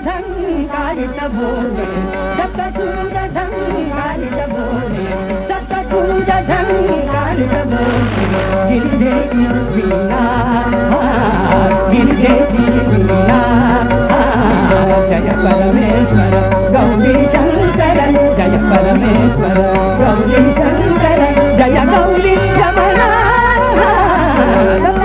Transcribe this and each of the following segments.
झंकारित बोले सप्तशूज झंकारित बोले सप्तशूज झंकारित बोले गिरिजेची वीणा गिरिजेची वीणा जय परमेश्वर गौरी शंकर जय परमेश्वर गौरी शंकर जय गौरी रमणा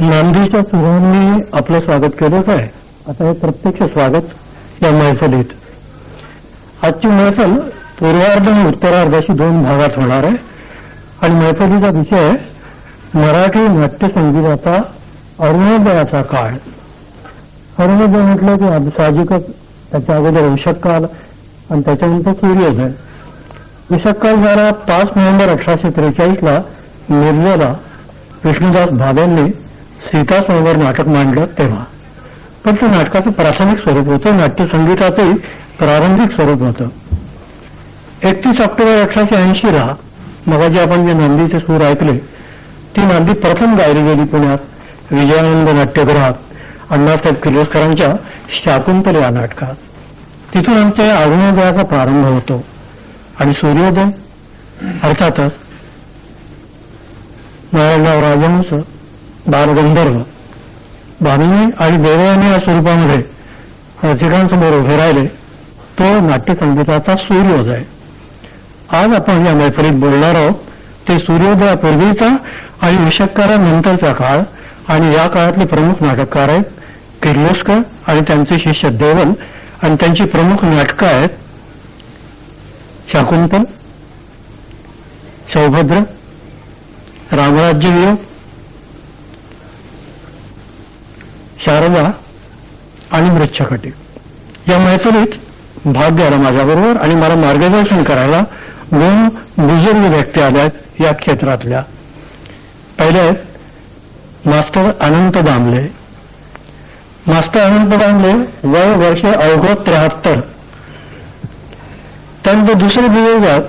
नांदीच्या सुरांनी आपलं स्वागत केलंच आहे. आता हे प्रत्यक्ष स्वागत या मैफलीत. आजची मैफल पूर्वार्ध आणि उत्तरार्धाशी दोन भागात होणार आहे. आणि मैफलीचा विषय आहे मराठी नाट्यसंगीताचा अरुणोदयाचा काळ. अरुणोदय म्हटलं की साहजिकच त्याच्या अगोदर विषक्काल आणि त्याच्यानंतर सूर्योदय विषक्काल झाला पाच नोव्हेंबर अठराशे त्रेचाळीसला मिर्जेला विष्णुदास भावेंनी सीतासमोर नाटक मांडलं तेव्हा. पण ते नाटकाचं प्राथमिक स्वरूप होतं नाट्यसंगीताचंही प्रारंभिक स्वरूप होतं. एकतीस ऑक्टोबर अठराशे ऐंशीला मगाजी आपण जे नांदीचे सूर ऐकले ती नांदी प्रथम गायली गेली पुण्यात विजयानंद नाट्यगृहात अण्णासाहेब किर्लोस्करांच्या शाकुंतल या नाटकात. तिथून आमच्या अरुणोदयाचा प्रारंभ होतो. आणि सूर्योदय अर्थातच नारायणराव राजहंस बालगंधर्व भामिनी आणि देवयानी या स्वरूपामध्ये रसिकांसमोर उभे राहिले. तो नाट्यसंगीताचा सूर्योदय आज आपण या मैफलीत बोलणार आहोत. ते सूर्योदयापूर्वीचा आणि विषकारानंतरचा काळ आणि या काळातले प्रमुख नाटककार आहेत किर्लोस्कर आणि त्यांचे शिष्य देवल आणि त्यांची प्रमुख नाटकं आहेत शाकुंतल सौभद्र रामराज्य वियोग शारदा आणि मृच्छकटी या मैफलीत भाग घ्यायला माझ्याबरोबर आणि मला मार्गदर्शन करायला दोन बुजुर्ग व्यक्ती आल्या आहेत या क्षेत्रातल्या. पहिले आहेत मास्टर अनंत दामले. मास्टर अनंत दामले वय वर्ष अवघ त्र्याहत्तर. त्यानंतर दुसरे बुजुर्ग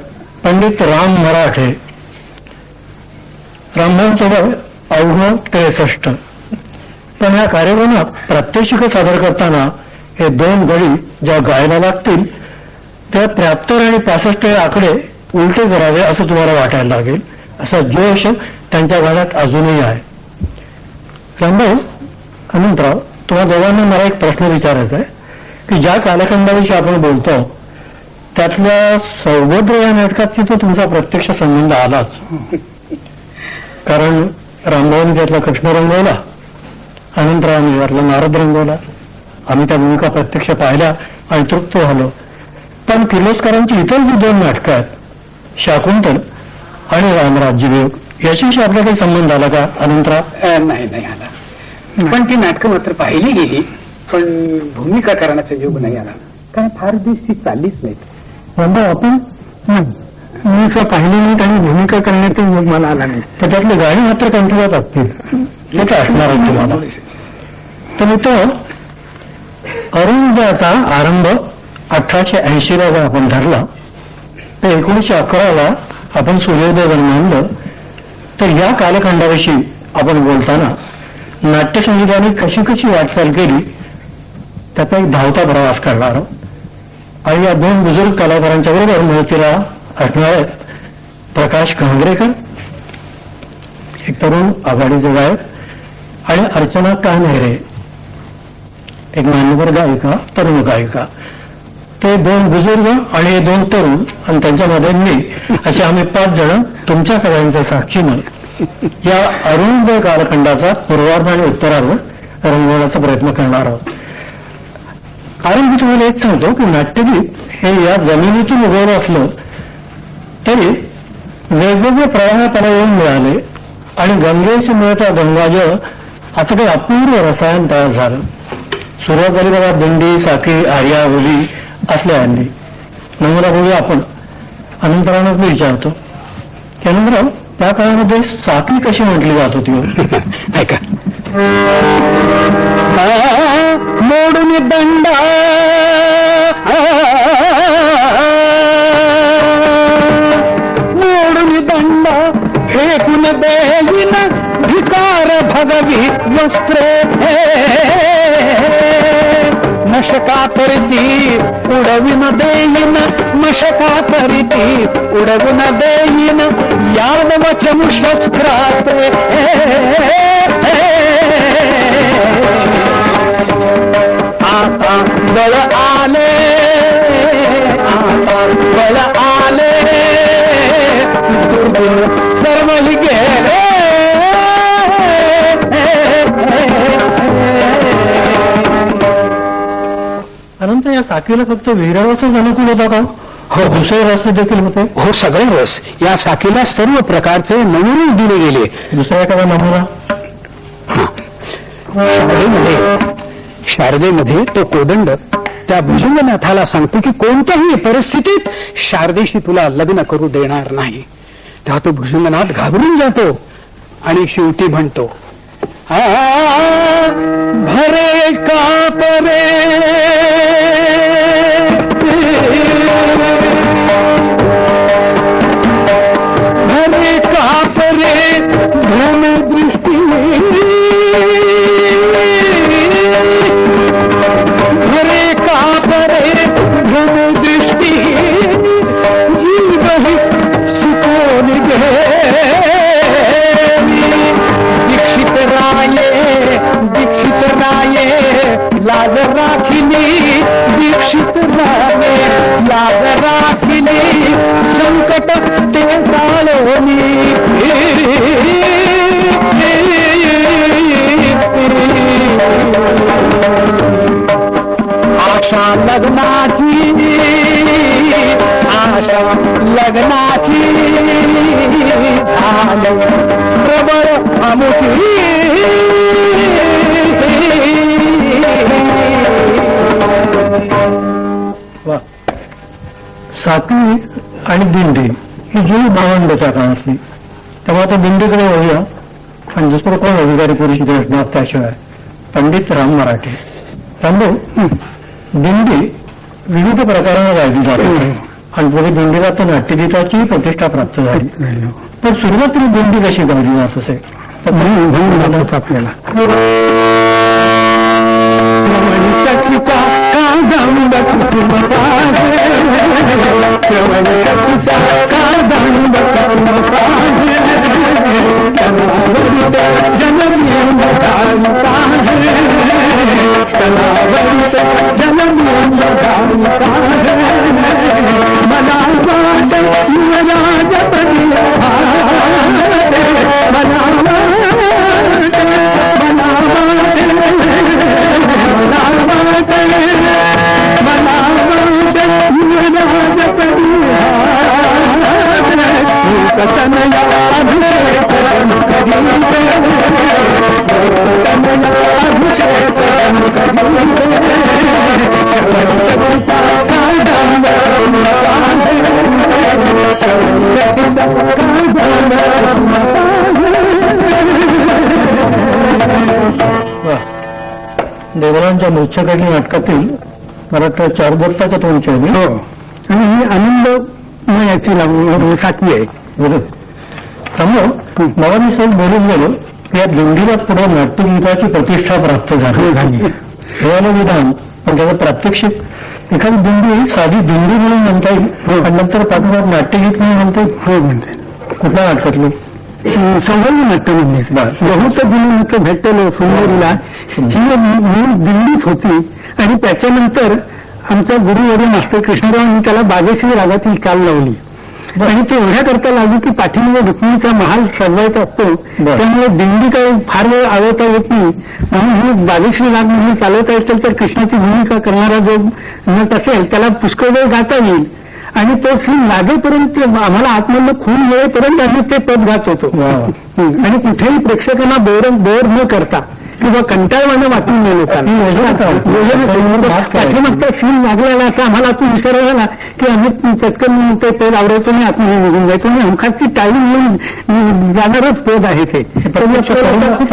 पंडित राम मराठे. रामभाऊंचं वय अवघड त्रेसष्ट. पण या कार्यक्रमात प्रात्यक्षिक सादर करताना हे दोन गडी ज्या गायला लागतील त्या त्र्याहत्तर आणि पासष्ट हे आकडे उलटे करावे असं तुम्हाला वाटायला लागेल. असा जोश त्यांच्या गाण्यात अजूनही आहे. रामभाऊ अनंतराव तुम्हा दोघांना मला एक प्रश्न विचारायचा आहे की ज्या कालखंडाविषयी आपण बोलतो त्यातल्या सौभद्र या नाटकात तो तुमचा प्रत्यक्ष संबंध आलाच? कारण रामभाऊने त्यातला कृष्ण रंगवला अनंतरावांनी यातला नारद रंगवला. आम्ही त्या भूमिका प्रत्यक्ष पाहिल्या आणि तृप्त झालो. पण किर्लोस्करांची इतर जी दोन नाटकं आहेत शाकुंतल आणि रामराज्यवियोग याच्याशी आपला काही संबंध आला का अनंतराव? अ, नाही नाही आला. पण ती नाटकं मात्र पाहिली गेली पण भूमिका करण्याचा योग नाही आला. कारण फार दिवस ती चाललीच नाहीत. रामभाऊ आपण मी पाहिलं नाही आणि भूमिका करण्याचा योग मला आला नाही. तर त्यातले गाणी मात्र कंठवत असतील. हे असणार आहे तुम्हाला. तर मित्र अरुणोदयाचा आरंभ अठराशे ऐंशीला जर आपण धरला. तर एकोणीशे अकराला आपण सूर्योदय जर मानलं. तर या कालखंडाविषयी आपण बोलताना नाट्यसंगीताने कशी कशी वाटचाल केली त्याचा एक धावता प्रवास करणार आणि या दोन बुजुर्ग कलाकारांच्या बरोबर मदतीला असणार आहेत प्रकाश कांगरेकर एक तरुण आघाडीचे गायक आणि अर्चना कान्हेरे एक मान्यवर गायिका तरुण गायिका. ते दोन बुजुर्ग आणि दोन तरुण आणि त्यांच्यामध्ये मी असे आम्ही पाच जण तुमच्या सगळ्यांच्या साक्षीनं या अरुणोदय कालखंडाचा पूर्वार्ध आणि उत्तरार्ध रंगवण्याचा प्रयत्न करणार आहोत. कारण मी तुम्हाला एक सांगतो की नाट्यगीत हे या जमिनीतून उगवलं असलं तरी वेगवेगळे प्रवाह त्याला येऊन मिळाले आणि गंगेशी मिळता गंगाजळ असं काही अपूर्व रसायन तयार झालं सुरुवात झाली बघा दिंडी साखळी आर्या होली असल्या हल्ली नमुना बघूया आपण अनंतरानं मी विचारतो त्यानंतर त्या काळामध्ये साखळी कशी म्हटली जात होती हो? ऐका मोडून दंडा मोडून दंडा फेकून भिकार भगवी वस्त्रे मशका परिती उडविन देईन मशका परिती उडविन देईन यादव चमुशस्त्रास्त्रे आता बळ आले आता बळ आले दुर्गुण साखळीला फक्त विहिरावाचाच अनुकूल होता का? हो. दुसरे रस्ते देखील होते? हो सगळे रस. या साखीला सर्व प्रकारचे नमुनेच दिले गेले. दुसरा एखादा नमुना? शारदेमध्ये शारदेमध्ये तो कोदंड त्या भुजंगनाथाला सांगतो की कोणत्याही परिस्थितीत शारदेशी तुला लग्न करू देणार नाही. तेव्हा तो भुजंगनाथ घाबरून जातो आणि शेवटी म्हणतो "आ, भरे का परे? भ्रम दृष्टी भरे का परे भ्रम दृष्टी जीव गे दीक्षित राये दीक्षित राये लाज राखिली दीक्षित राये लाज राखिली संकट ते आशा जुळी भावंडाच्या काळातली तेव्हा आता दिंडीकडे वळूया. आणि दुसरं कोण अधिकारी पुरुष असणार त्याशिवाय पंडित राम मराठे. रामभाऊ दिंडी विविध प्रकाराने गायली जाते. आणि पुढे दिंडीला तर नाट्यगीताची प्रतिष्ठा प्राप्त झाली. पण सुरुवातीला दिंडी कशी गावली जात असे तर म्हणून आपल्याला. श्रवणशक्तीचा देवरांच्या मोर्चाकडली नाटकातील मला वाटतं चार दत्ताच्या तोंडच्या आहे हो. आणि ही आनंद याची लागू साखी आहे. बरोबर. त्यामुळं मला मी सहज बोलून गेलो की या दिंडीला पुढे नाट्यगीताची प्रतिष्ठा प्राप्त झाली. झाली. हे आलं विधान पण त्याचं प्रात्यक्षिक एखादी दिंडी साधी दिंडी म्हणून म्हणता येईल पण नंतर पाठोपाठ नाट्यगीत म्हणून म्हणता येईल. हो म्हणते कुठल्या नाटकातलं? संवर्ग नाट्य म्हणजे बहुत दिनानंतर भेटलो सुंदरीला ही मूळ दिल्लीत होती आणि त्याच्यानंतर आमच्या गुरुवरील मास्टर कृष्णरावांनी त्याला बागेश्री रागातील काल लावली आणि ते एवढ्या करता लागली की पाठीमध्ये रुक्मिणीचा महाल सजवायचा असतो. त्यामुळे दिंडी काही फार वेळ आवडता येत नाही म्हणून ही बागेश्री राग म्हणून चालवता असेल तर कृष्णाची भूमिका करणारा जो नट असेल त्याला पुष्कळ वेळ गाता येईल आणि तो सीन लागेपर्यंत आम्हाला आतमधनं खून मिळेपर्यंत आम्ही ते पद गात होतो. हं. आणि कुठेही प्रेक्षकांना बोर बोर न करता किंवा कंटाळवाणं वाटून लोकांना काय? पाठीमागचा फील लागलेला असं आम्हाला तू विसरला ना की आम्ही पटकन ते पेड आवडायचं नाही आतमध्ये निघून जायचं नाही हमखास ती टाळी म्हणून जाणारच पद आहे ते.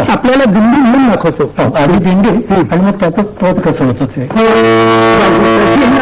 आपल्याला दिंडी म्हणून दाखवतो हो, आधी दिंडी आणि मग त्याचं पद कसं होतं ते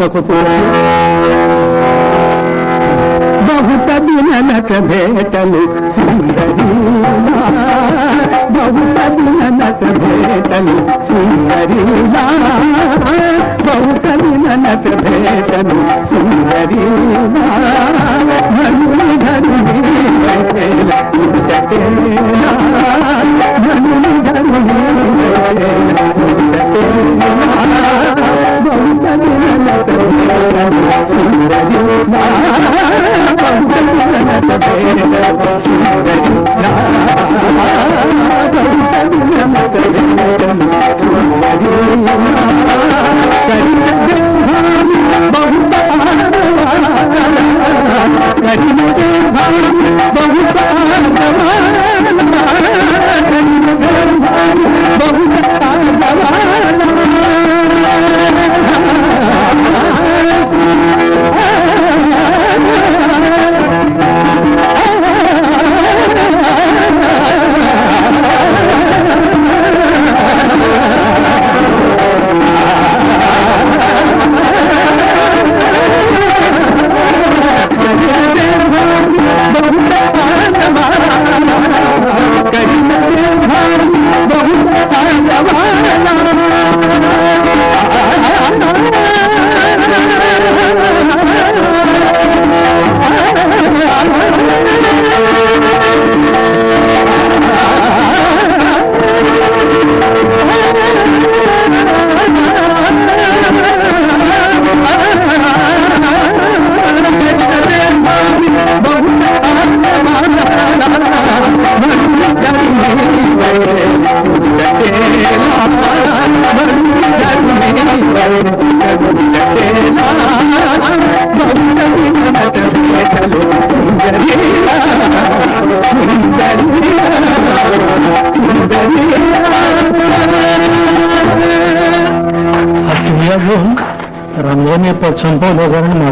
म्हणू नको तो बहुत दिननक भेटलो सुंदरीला बहुत दिननक भेटलो सुंदरीला बहुत दिननक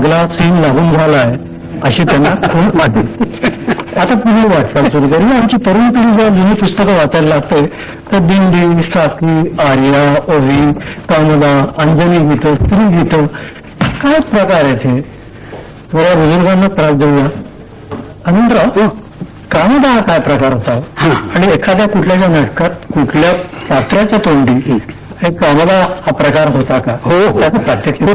मागला सीन लागून झालाय अशी त्यांना खूप वाटली. आता पुढे वाटचाल सुरू करी. आमची तरुण पिढी जेव्हा जुनी पुस्तकं वाचायला लागते तर दिंडी साखी आर्या ओवी कामदा अंजनी गीतं स्त्री गीतं काय प्रकार आहेत हे? थोड्या बुजुर्गांना त्रास देऊया. अनंतराव कामदा हा काय प्रकार होता? आणि एखाद्या कुठल्याच्या नाटकात कुठल्या पात्राच्या तोंडी हे. कामदा हा प्रकार होता का? हो त्याचं प्रात्यक्षिक.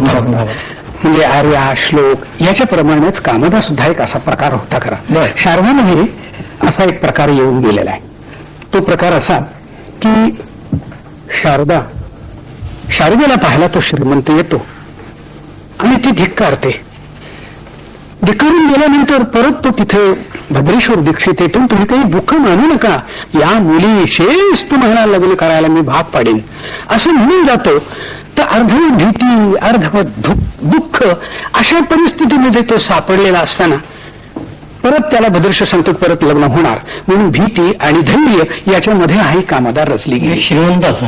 म्हणजे आर्या श्लोक याच्याप्रमाणेच कामदा सुद्धा एक असा प्रकार होता खरा. शारदामध्ये असा एक प्रकार येऊन गेलेला आहे. तो प्रकार असा की शारदा शारदेला पाहायला तो श्रीमंत येतो आणि ती धिक्कारते धिक्कारून गेल्यानंतर परत तो तिथे भद्रेश्वर दीक्षित येतो आणि तुम्ही काही दुःख मानू नका. या मुलीशेच तुम्हाला लग्न करायला मी भाग पाडेन. असं म्हणून जातो. तर अर्धवट भीती अर्धवट दुःख अशा परिस्थितीमध्ये तो सापडलेला असताना परत त्याला भद्रेश्वर सांगतो परत लग्न होणार. म्हणून भीती आणि धैर्य याच्यामध्ये हा ही कामदार रचली गेली. श्रीमंत असं.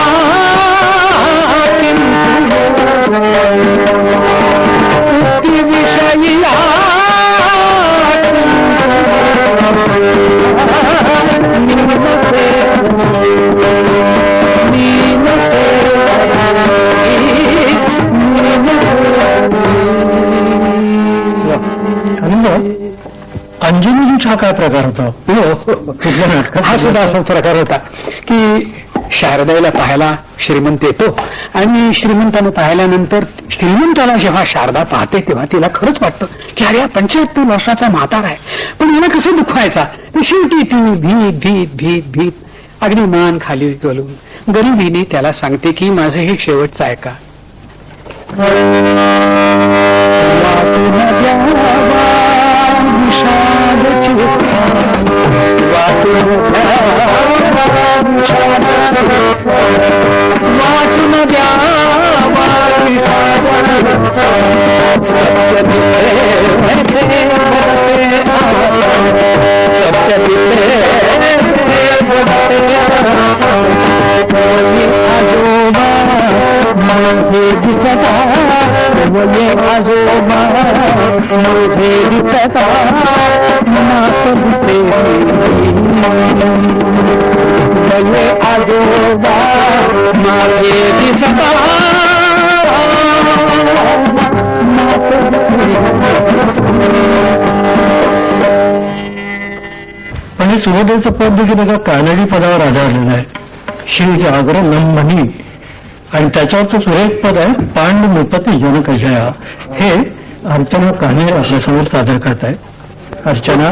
हा काय प्रकार होता? कुठल्या नाटकात हा सुद्धा असा प्रकार होता की शारदेला पाहायला श्रीमंत येतो आणि श्रीमंतानं पाहिल्यानंतर श्रीमंताला जेव्हा शारदा पाहते तेव्हा तिला खरंच वाटतं की अरे हा पंच्याहत्तर वर्षाचा म्हातार आहे. पण याला कसं दुखवायचा? शेवटी ती भीत भीत भीत भीत अगदी मान खाली घालून गरिबीने त्याला सांगते की माझं हे शेवटचं आहे का वाटून द्यावा सत्य दिसे सत्य दिसे आजोबा माझे दिसता वये आजोबा माझे दिसता नात दिसे वये आजोबा माझे दिसता. आणि सुभद्रेचं पद देखील एका कानडी पदावर आधारलेलं आहे. श्री जागर लंबनी आणि त्याच्यावरचं सुरेख पद आहे पांड नृपती जनकजया हे अर्चना कानेर आपल्यासमोर सादर आहे अर्चना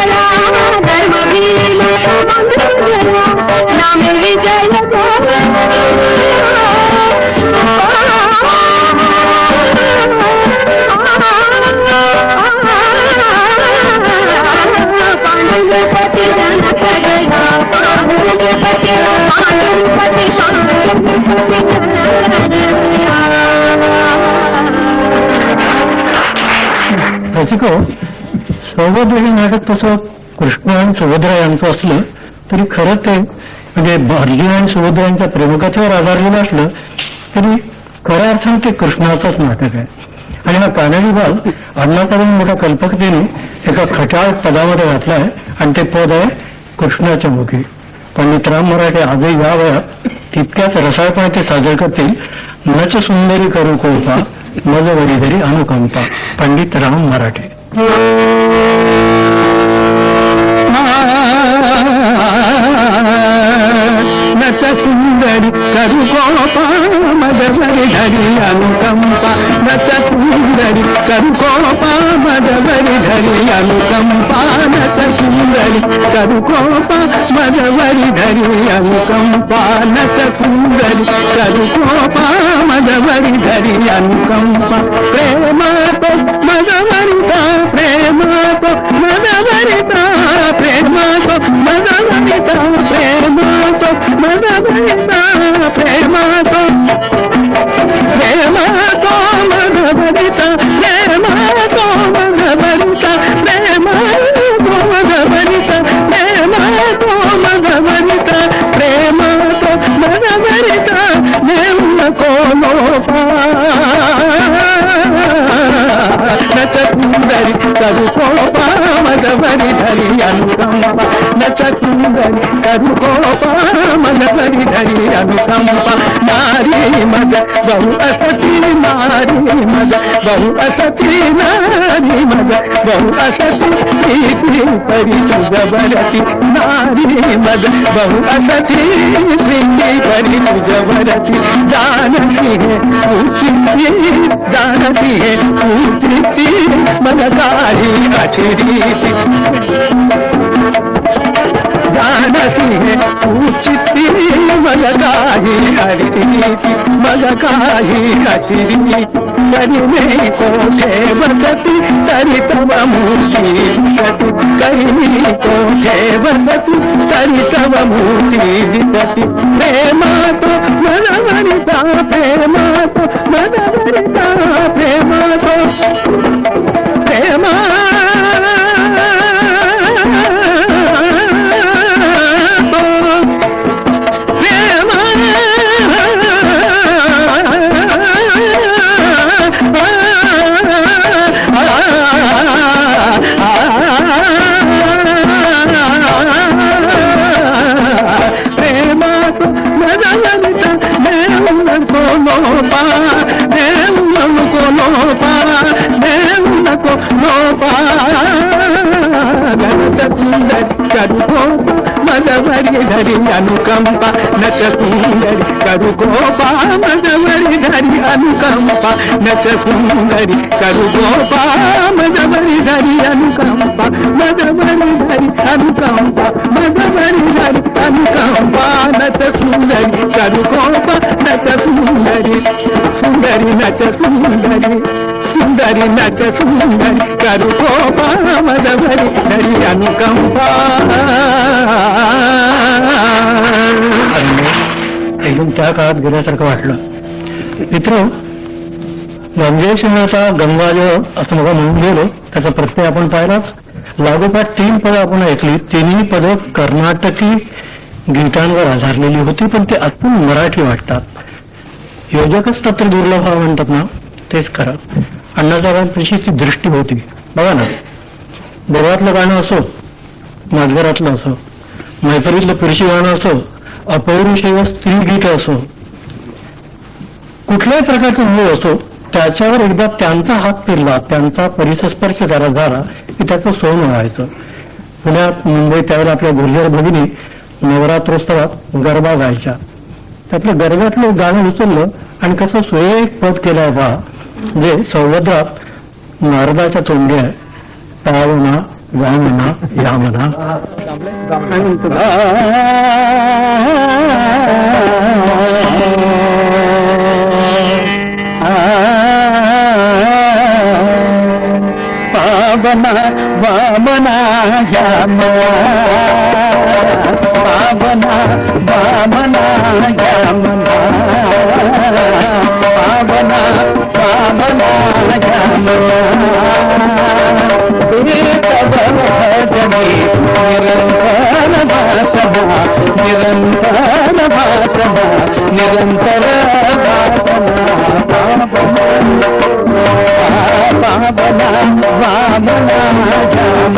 रसिको सौभद्र हे नाटक तसं कृष्ण आणि सुभद्रा यांचं असलं तरी खरं ते म्हणजे अर्जुन आणि सुभद्रा यांच्या प्रेमकथेवर आधारलेलं असलं तरी खऱ्या अर्थानं ते कृष्णाचंच नाटक आहे. आणि हा कानडी भाग अण्णाकडून मोठ्या कल्पकतेने एका खटाळ पदामध्ये घातला आहे आणि ते पद आहे कृष्णाच्या मुखी. पंडित राम मराठे आजही या वयात तितक्याच रसाळपणे ते सादर करतील नच सुंदरी करू कोपा मज वडीधरी अनुकंपा पंडित राम मराठे నచ సుందరి కరుకోప మదవరి ధరి అనుకంప నచ సుందరి కరుకోప మదవరి ధరి అనుకంప నచ సుందరి కరుకోప మదవరి ధరి అనుకంప నచ సుందరి కరుకోప మదవరి ధరి అనుకంప ప్రేమతో మదవరిత ప్రేమతో మదవరిత ప్రేమతో మదవరిత ప్రేమతో మదవరిత ప్రేమతో ప్రేమతో మదవరిత ప్రేమ करुकोपा मन करी धरी अनुकंपा नारी मग बहु असती नारी मग बहु असती नारी मग बहु असती प्रीती जानती है जानती है उचिती मन काही अचिरीती ಜಾನಸಿ ಹೂಚಿತ್ತಿ ಮಲಕಾಯಿ ಹರಿಸಿ ಮಲಕಾಯಿ ಹಸಿರಿ ಕರಿಮೆ ಕೋಟೆ ವಸತಿ ತರಿತವ ಮೂರ್ತಿ ಕರಿಮಿ ಕೋಟೆ ವಸತಿ ತರಿತವ ಮೂರ್ತಿ ದಿಸತಿ ಪ್ರೇಮಾತ ಮನವರಿತ ಪ್ರೇಮಾತ ಮನವರಿತ ಪ್ರೇಮಾತ ಪ್ರೇಮಾತ కరుకోప మదవరి ధరి అనుకంప నచసుందరి కరుకోప మదవరి ధరి అనుకంప నచసుందరి కరుకోప మదవరి ధరి అనుకంప మదవరి ధరి అనుకంప మదవరి ధరి అనుకంప నచసుందరి కరుకోప నచ సుందరి నచసుందరి సుందరి సుందరి నచ సుందరి కరుకోప మదవరి ధరి అనుకంప एकदम त्या काळात गेल्यासारखं वाटलं मित्र गंगेशनाचा गंगाजळ असं मग म्हणून गेलो त्याचा प्रत्यय आपण पाहिलाच लागोपाठ तीन पदं आपण ऐकली तिन्ही पदं कर्नाटकी गीतांवर आधारलेली होती पण ते अजून मराठी वाटतात योजकच तत्र दुर्लभ हा म्हणतात ना तेच खरं अण्णासाहेबांपाशी ती दृष्टी होती. बघा ना देवातलं गाणं असो माजगरातलं असो मैत्रीतलं पुरुषी गाणं असो अपौरुषेय स्त्री गीत असो कुठल्याही प्रकारचं मूळ असो त्याच्यावर एकदा त्यांचा हात फिरला त्यांचा परिसस्पर्श जरा झाला की त्याचं सोनं व्हायचं. पुण्यात मुंबईत त्यावेळेला आपल्या गुर्जर भगिनी नवरात्रोत्सवात गरबा गायच्या त्यातलं गरब्यातलं गाणं उचललं आणि कसं सुरेख पद केला बा जे सौभद्रात नारदाच्या तोंडी आहे पावना वामना यामना. ఆ पावना वामना यामना. पावना वामना यामना. पावना నిరంతర భాష నిరంతర భాష పాపన వామన జామ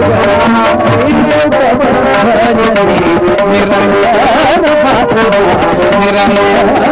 भाषणा निरंतर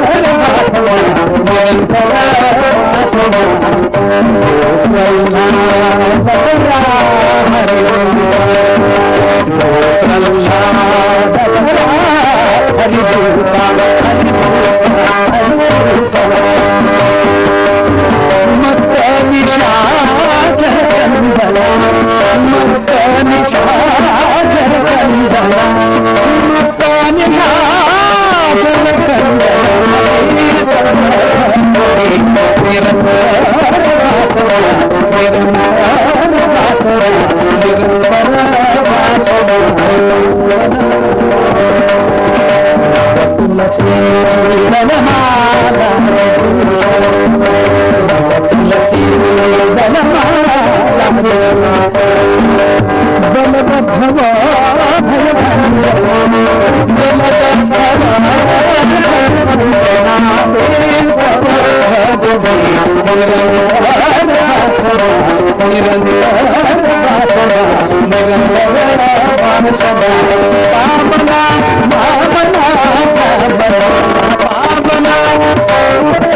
పాపన పాపన పాపన